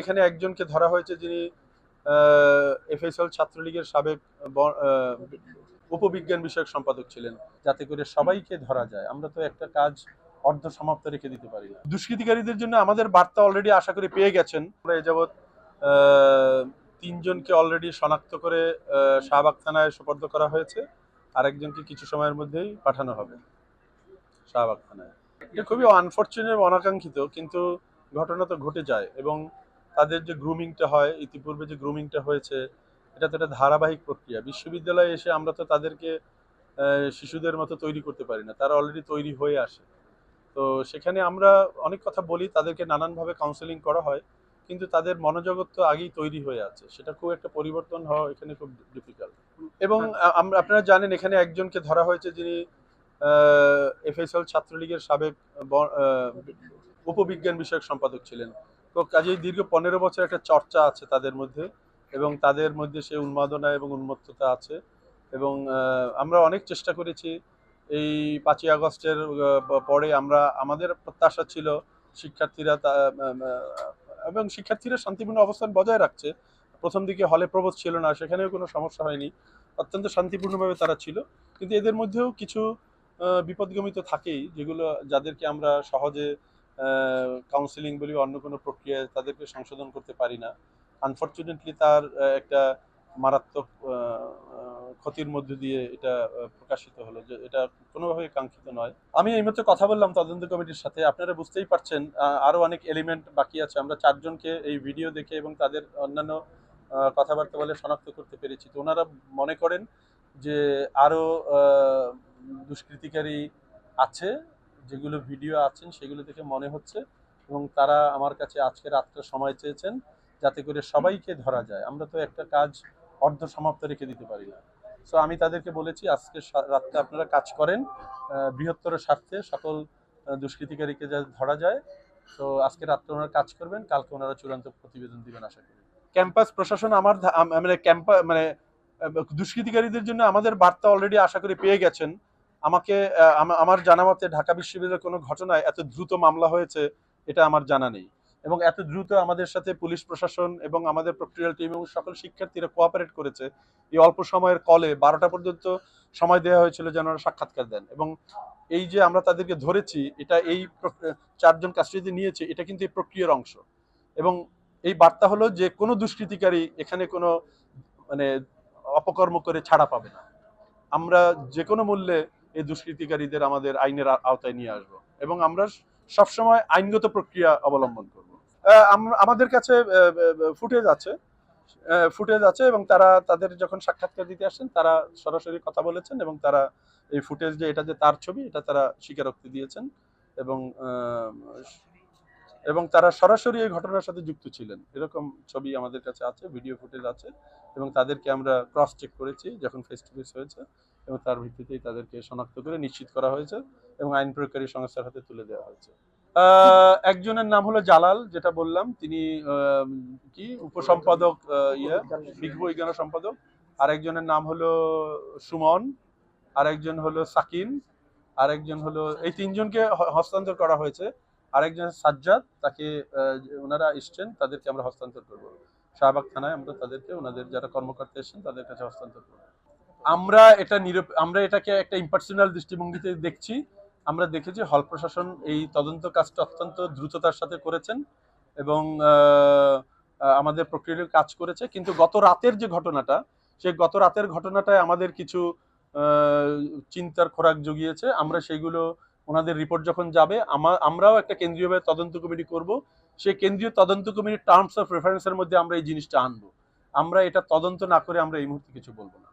এখানে একজনকে ধরা হয়েছে যিনি এফএসএল ছাত্রলীগের সাবেক উপবিজ্ঞান বিষয়ক সম্পাদক ছিলেন। যাতে করে সবাইকে ধরা যায়। আমরা তো একটা কাজ অর্ধ সমাপ্ত রেখে দিতে পারি না। দুষ্কৃতিকারীদের জন্য আমাদের বার্তা অলরেডি আশা করি পেয়ে গেছেন। আমরা এ যাবৎ তিনজনকে অলরেডি শনাক্ত করে শাহবাগ থানায় সোপর্দ করা হয়েছে। আরেকজনকে কিছু সময়ের মধ্যেই পাঠানো হবে। শাহবাগ থানায়। এটা খুবই আনফর্চুনেট অনাকাঙ্ক্ষিত, কিন্তু ঘটনা তো ঘটে যায় এবং তাদের যে গ্রুমিংটা হয়, ইতিপূর্বে যে গ্রুমিংটা হয়েছে, এটা তো একটা ধারাবাহিক প্রক্রিয়া। বিশ্ববিদ্যালয়ে এসে আমরা তো তাদেরকে শিশুদের মতো তৈরি করতে পারি না। তারা অলরেডি তৈরি হয়ে আসে। তো সেখানে আমরা অনেক কথা বলি, তাদেরকে নানানভাবে কাউন্সেলিং করা হয়, কিন্তু তাদের মনোজগৎ তো আগেই তৈরি হয়ে আছে। সেটা খুব একটা পরিবর্তন হওয়া এখানে খুব ডিফিকাল্ট এবং আপনারা জানেন, এখানে একজনকে ধরা হয়েছে যিনি এফএসএল ছাত্রলীগের সাবেক উপবিজ্ঞান বিষয়ক সম্পাদক ছিলেন। তো কাজেই দীর্ঘ পনেরো বছর একটা চর্চা আছে তাদের মধ্যে এবং তাদের মধ্যে সে উন্মাদনা এবং উন্মত্ততা আছে এবং আমরা অনেক চেষ্টা করেছি। এই পাঁচই আগস্টের পরে আমরা, আমাদের প্রত্যাশা ছিল শিক্ষার্থীরা এবং শিক্ষার্থীরা শান্তিপূর্ণ অবস্থান বজায় রাখছে। প্রথম দিকে হলে প্রবোধ ছিল না, সেখানেও কোনো সমস্যা হয়নি। অত্যন্ত শান্তিপূর্ণভাবে তারা ছিল। কিন্তু এদের মধ্যেও কিছু বিপদগমিত থাকেই, যেগুলো, যাদেরকে আমরা সহজে কাউন্সিলিং বলি অন্য কোনো প্রক্রিয়ায় তাদেরকে সংশোধন করতে পারি না। আনফর্চুনেটলি তার একটা মারাত্মক ক্ষতির মধ্য দিয়ে এটা প্রকাশিত হলো যে এটা কোনোভাবেই কাঙ্ক্ষিত নয়। আমি এই মুহূর্তে কথা বললাম তদন্ত কমিটির সাথে। আপনারা বুঝতেই পারছেন আরও অনেক এলিমেন্ট বাকি আছে। আমরা চারজনকে এই ভিডিও দেখে এবং তাদের অন্যান্য কথাবার্তা বলে শনাক্ত করতে পেরেছি। তো ওনারা মনে করেন যে আরও দুষ্কৃতিকারী আছে যেগুলো ভিডিও আছেন, সেগুলো দেখে মনে হচ্ছে এবং তারা আমার কাছে আজকে রাত্রে সময় চেয়েছেন যাতে করে সবাইকে ধরা যায়। আমরা তো একটা কাজ অর্ধ সমাপ্ত রেখে দিতে পারি না। সো আমি তাদেরকে বলেছি, আজকে রাত্রে আপনারা কাজ করেন বৃহত্তর স্বার্থে সকল দুষ্কৃতিকারীকে যা ধরা যায়। তো আজকে রাত্রে ওনারা কাজ করবেন, কালকে ওনারা চূড়ান্ত প্রতিবেদন দিবেন আশা করি। ক্যাম্পাস প্রশাসন আমার মানে ক্যাম্পা মানে দুষ্কৃতিকারীদের জন্য আমাদের বার্তা অলরেডি আশা করি পেয়ে গেছেন। আমাকে আমার জানা মতে ঢাকা বিশ্ববিদ্যালয়ের কোনো ঘটনায় এত দ্রুত মামলা হয়েছে এটা আমার জানা নেই। এবং এত দ্রুত আমাদের সাথে পুলিশ প্রশাসন এবং আমাদের প্রক্রিয়াল টিম এবং সকল শিক্ষার্থীরা কোঅপারেট করেছে, এই অল্প সময়ের কলে বারোটা পর্যন্ত সময় দেওয়া হয়েছিল যেন সাক্ষাৎকার দেন। এবং এই যে আমরা তাদেরকে ধরেছি, এটা এই চারজন কাস্টডিতে নিয়েছে, এটা কিন্তু এই প্রক্রিয়ার অংশ। এবং এই বার্তা হলো যে কোনো দুষ্কৃতিকারী এখানে কোনো মানে অপকর্ম করে ছাড়া পাবে না। আমরা যে কোনো মূল্যে এই দুষ্কৃতিকারীদের আমাদের আইনের আওতায় নিয়ে আসব। এবং আমরা সবসময় আইনগত প্রক্রিয়া অবলম্বন করব। আমাদের কাছে ফুটেজ আছে। ফুটেজ আছে এবং তারা তাদের যখন সাক্ষাৎকার দিতে আসছেন, তারা সরাসরি কথা বলেছেন এবং তারা এই ফুটেজ যে এটা যে তার ছবি, এটা তারা স্বীকারোক্তি দিয়েছেন এবং এবং তারা সরাসরি এই ঘটনার সাথে যুক্ত ছিলেন। এরকম ছবি আমাদের কাছে আছে, ভিডিও ফুটেজ আছে এবং তাদেরকে আমরা ক্রস চেক করেছি যখন ফেস টু ফেস হয়েছে। এবং তার ভিত্তিতেই তাদেরকে শনাক্ত করে নিশ্চিত করা হয়েছে এবং আইন প্রয়োগকারী সংস্থার হাতে তুলে দেওয়া হয়েছে। একজনের নাম হলো জালাল, যেটা বললাম। তিনি কি? উপসম্পাদক ইয়ে বিগ বৈজ্ঞান সম্পাদক। আরেকজনের নাম হলো সুমন, আরেকজন হলো সাকিন, আরেকজন হলো, এই তিনজনকে হস্তান্তর করা হয়েছে। আরেকজন সাজ্জাদ, তাকে ওনারা এসছেন, তাদেরকে আমরা হস্তান্তর করব। শাহবাগ থানায় আমরা তাদেরকে, ওনাদের যারা কর্মকর্তা এসেছেন, তাদের কাছে হস্তান্তর করব। আমরা এটা আমরা এটাকে একটা ইম্পার্সোনাল দৃষ্টিভঙ্গিতে দেখছি। আমরা দেখেছি হল প্রশাসন এই তদন্ত কাজটা অত্যন্ত দ্রুততার সাথে করেছেন এবং আমাদের প্রক্রিয়া কাজ করেছে। কিন্তু গত রাতের যে ঘটনাটা, সে গত রাতের ঘটনাটায় আমাদের কিছু চিন্তার খোরাক জুগিয়েছে। আমরা সেগুলো, ওনাদের রিপোর্ট যখন যাবে আমরাও একটা কেন্দ্রীয়ভাবে তদন্ত কমিটি করব। সেই কেন্দ্রীয় তদন্ত কমিটির টার্মস অফ রেফারেন্সের মধ্যে আমরা এই জিনিসটা আনব। আমরা এটা তদন্ত না করে আমরা এই মুহূর্তে কিছু বলব না।